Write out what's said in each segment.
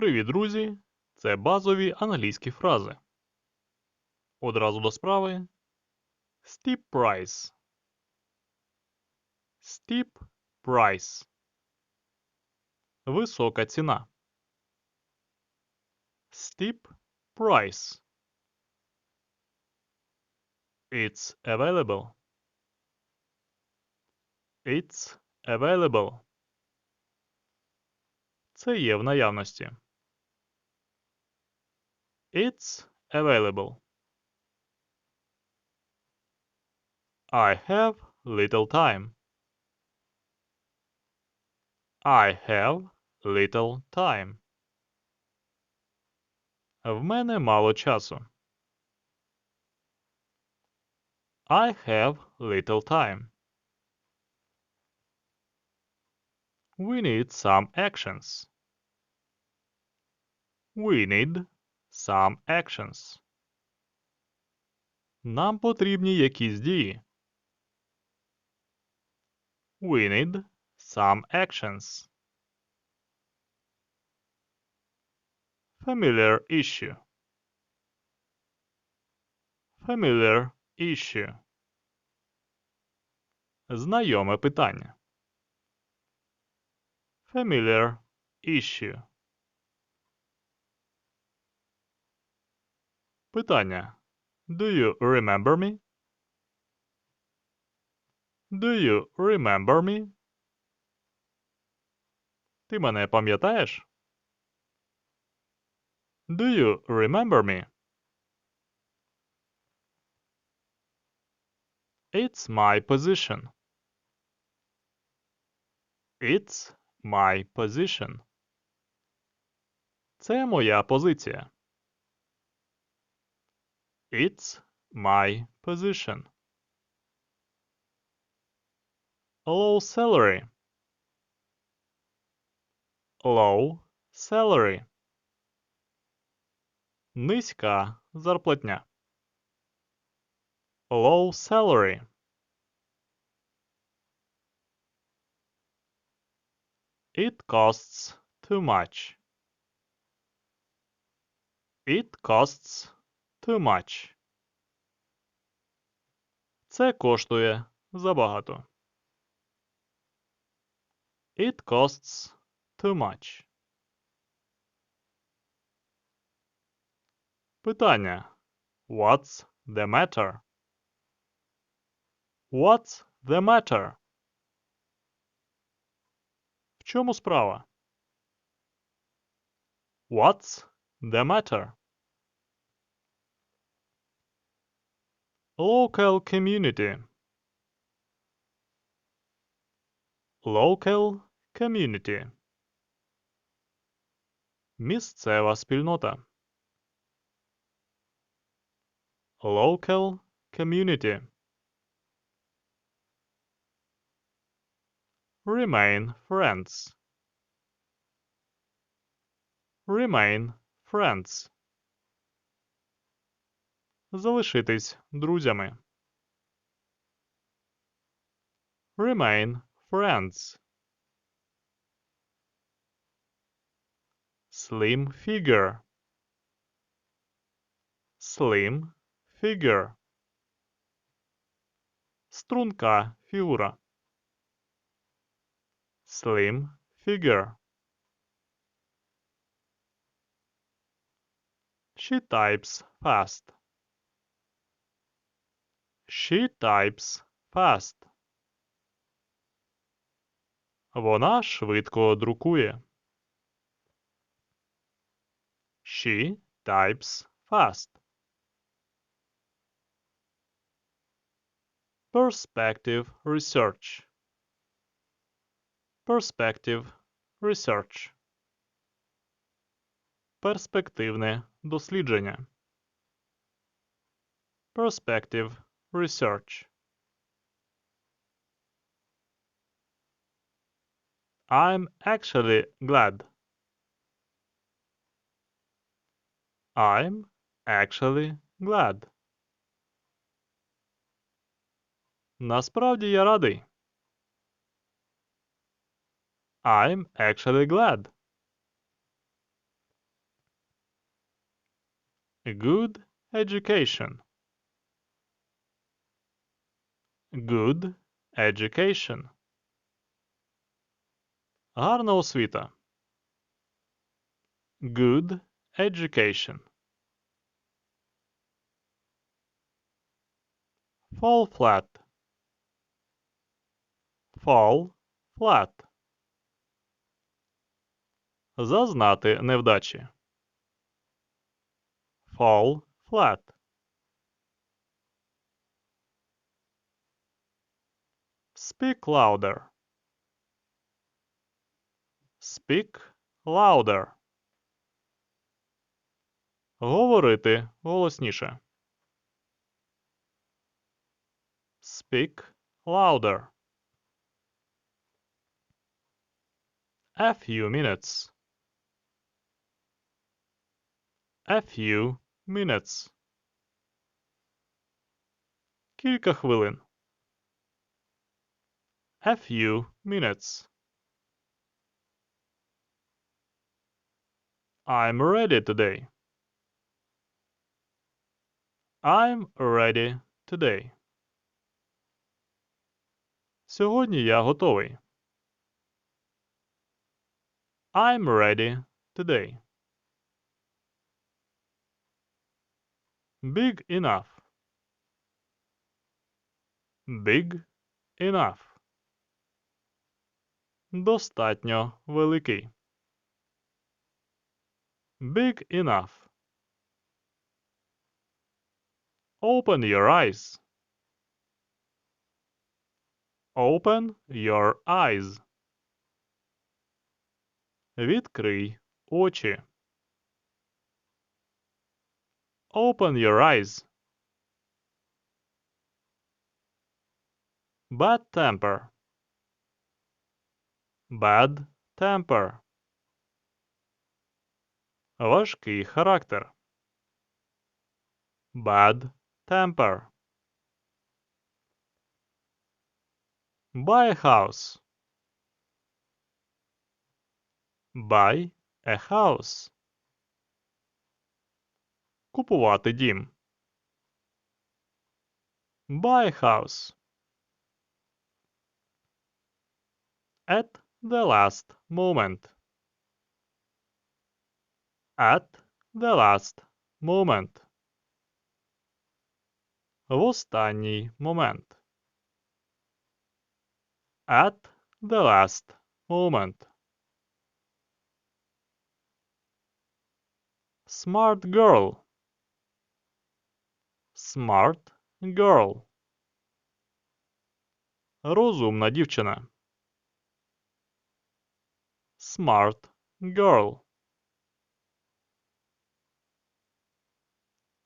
Привіт, друзі! Це базові англійські фрази. Одразу до справи. Steep price. Steep price. Висока ціна. Steep price. It's available. It's available. Це є в наявності. It's available. I have little time. I have little time. В мене мало часу. I have little time. We need some actions. We need some actions. Нам потрібні якісь дії. We need some actions. Familiar issue. Familiar issue. Знайоме питання. Familiar issue. Питання. Do you remember me? Do you remember me? Ти мене пам'ятаєш? Do you remember me? It's my position. It's my position. Це моя позиція. It's my position. Low salary. Low salary. Низька зарплатня. Low salary. It costs too much. It costs too much. Це коштує забагато. It costs too much. Питання. What's the matter? What's the matter? В чому справа? What's the matter? Local community. Local community. Місцева спільнота. Local community. Remain friends. Remain friends. Залишитись друзями. Remain friends. Slim figure. Slim figure. Струнка фігура. Slim figure. She types fast. She types fast. Вона швидко друкує. She types fast. Perspective research. Perspective research. Перспективне дослідження. Perspective research. I'm actually glad. I'm actually glad. Насправді я радий. I'm actually glad. Good education. Good education. Гарна освіта. Good education. Fall flat. Fall flat. Зазнати невдачі. Fall flat. Speak louder. Speak louder. Говорити голосніше. Speak louder. A few minutes. A few minutes. Кілька хвилин. A few minutes. I'm ready today. I'm ready today. Сьогодні я готовий. I'm ready today. Big enough. Big enough. Достатньо великий. Big enough. Open your eyes. Open your eyes. Відкрий очі. Open your eyes. Bad temper. Bad temper. Важкий характер. Bad temper. Buy a house. Buy a house. Купувати дім. Buy a house. At the last moment. At the last moment. В останній момент. At the last moment. Smart girl. Smart girl. Розумна дівчина. Smart girl.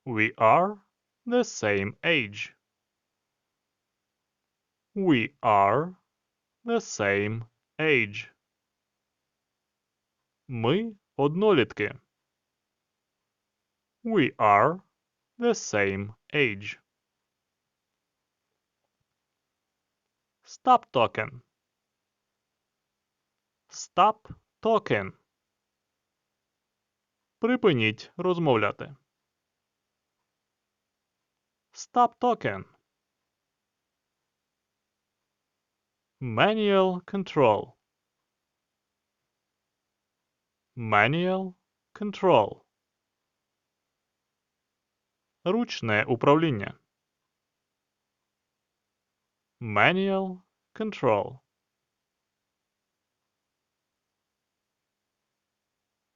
We are the same age. We are the same age. Ми однолітки. We are the same age. Stop talking. Stop talking. Припиніть розмовляти. Stop talking. Manual control. Manual control. Ручне управління. Manual control.